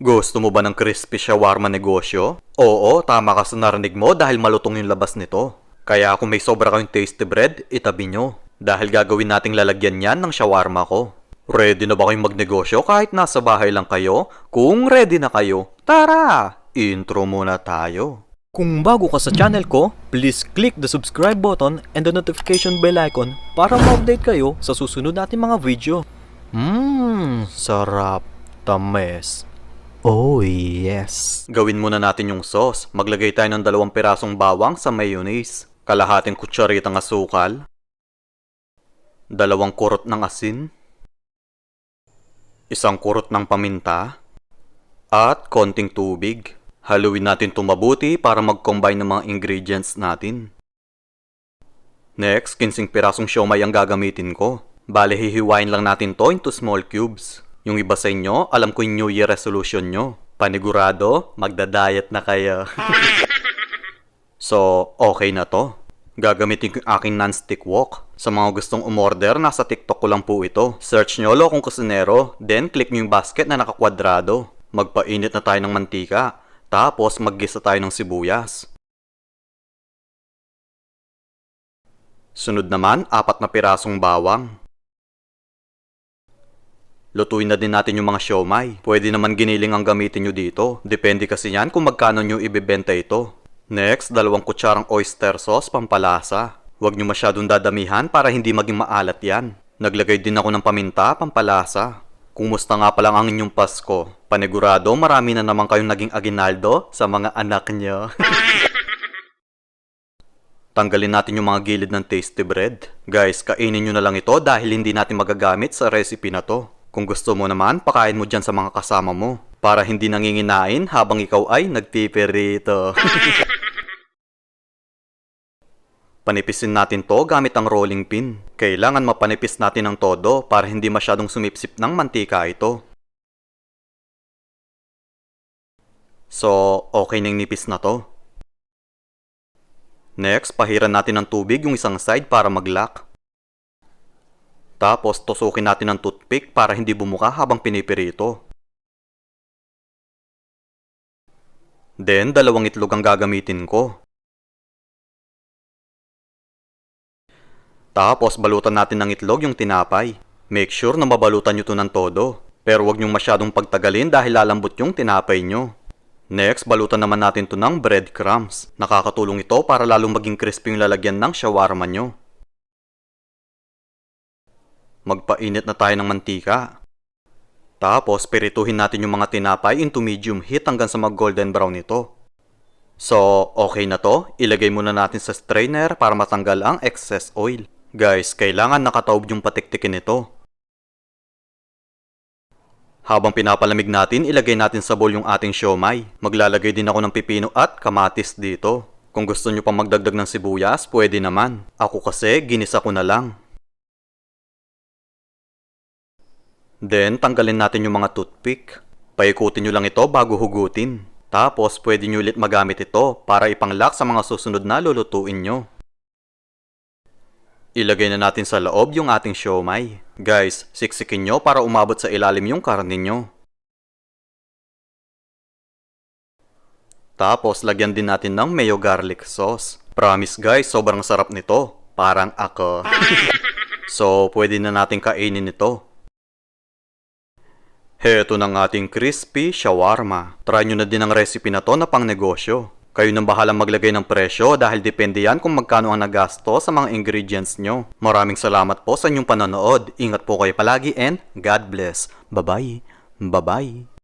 Gusto mo ba ng crispy shawarma negosyo? Oo, tama ka sa narinig mo dahil malutong yung labas nito. Kaya kung may sobra kayong tasty bread, itabi nyo. Dahil gagawin nating lalagyan yan ng shawarma ko. Ready na ba kayong magnegosyo kahit nasa bahay lang kayo? Kung ready na kayo, tara! Intro muna tayo. Kung bago ka sa channel ko, please click the subscribe button and the notification bell icon para ma-update kayo sa susunod natin mga video. Mmm, sarap. Tames. Oh, yes. Gawin muna natin yung sauce. Maglagay tayo ng dalawang pirasong bawang sa mayonnaise. Kalahating kutsaritang asukal. Dalawang kurot ng asin. Isang kurot ng paminta. At konting tubig. Haluin natin ito mabuti para mag-combine ng mga ingredients natin. Next, 15 pirasong siomay ang gagamitin ko. Bale, hihiwain lang natin to into small cubes. Yung iba sa inyo, alam ko yung New Year resolution nyo. Panigurado, magda-diet na kayo. so, okay na to. Gagamitin ko yung aking non-stick wok. Sa mga gustong umorder, nasa TikTok ko lang po ito. Search nyo Lokong Kusinero, then click nyo yung basket na nakakwadrado. Magpainit na tayo ng mantika. Tapos, maggisa tayo ng sibuyas. Sunod naman, apat na pirasong bawang. Lutuin na din natin yung mga siomay. Pwede naman giniling ang gamitin nyo dito. Depende kasi yan kung magkano nyo ibebenta ito. Next, dalawang kutsarang oyster sauce pampalasa. Huwag nyo masyadong dadamihan para hindi maging maalat yan. Naglagay din ako ng paminta pampalasa. Kumusta nga pa lang ang inyong Pasko? Panigurado, marami na naman kayong naging aginaldo sa mga anak nyo. Tanggalin natin yung mga gilid ng tasty bread. Guys, kainin nyo na lang ito dahil hindi natin magagamit sa recipe na to. Kung gusto mo naman, pakain mo dyan sa mga kasama mo. Para hindi nanginginain habang ikaw ay nagpipirito. Panipisin natin to gamit ang rolling pin. Kailangan mapanipis natin ng todo para hindi masyadong sumipsip ng mantika ito. So, okay na nipis na to. Next, pahiran natin ng tubig yung isang side para mag-lock. Tapos, tusukin natin ng toothpick para hindi bumuka habang pinipirito. Then, dalawang itlog ang gagamitin ko. Tapos, balutan natin ng itlog yung tinapay. Make sure na mabalutan nyo to ng todo. Pero wag nyong masyadong pagtagalin dahil lalambot yung tinapay nyo. Next, balutan naman natin to ng breadcrumbs. Nakakatulong ito para lalong maging crispy yung lalagyan ng shawarma nyo. Magpainit na tayo ng mantika. Tapos, pirituhin natin yung mga tinapay into medium heat hanggang sa mag golden brown ito. So, okay na to. Ilagay muna natin sa strainer para matanggal ang excess oil. Guys, kailangan nakataob yung patiktikin nito. Habang pinapalamig natin, ilagay natin sa bowl yung ating siomay. Maglalagay din ako ng pipino at kamatis dito. Kung gusto nyo pang magdagdag ng sibuyas, pwede naman. Ako kasi, ginisa ko na lang. Then, tanggalin natin yung mga toothpick. Paikutin nyo lang ito bago hugutin. Tapos, pwede nyo ulit magamit ito para ipanglock sa mga susunod na lulutuin nyo. Ilagay na natin sa loob yung ating siomay. Guys, siksikin nyo para umabot sa ilalim yung karne nyo. Tapos, lagyan din natin ng mayo garlic sauce. Promise guys, sobrang sarap nito. Parang ako. so, pwede na natin kainin ito. Heto ng ating crispy shawarma. Try nyo na din ang recipe na to na pang negosyo. Kayo nang bahalang maglagay ng presyo dahil depende yan kung magkano ang nagasto sa mga ingredients nyo. Maraming salamat po sa inyong panonood. Ingat po kayo palagi and God bless. Bye-bye. Bye-bye.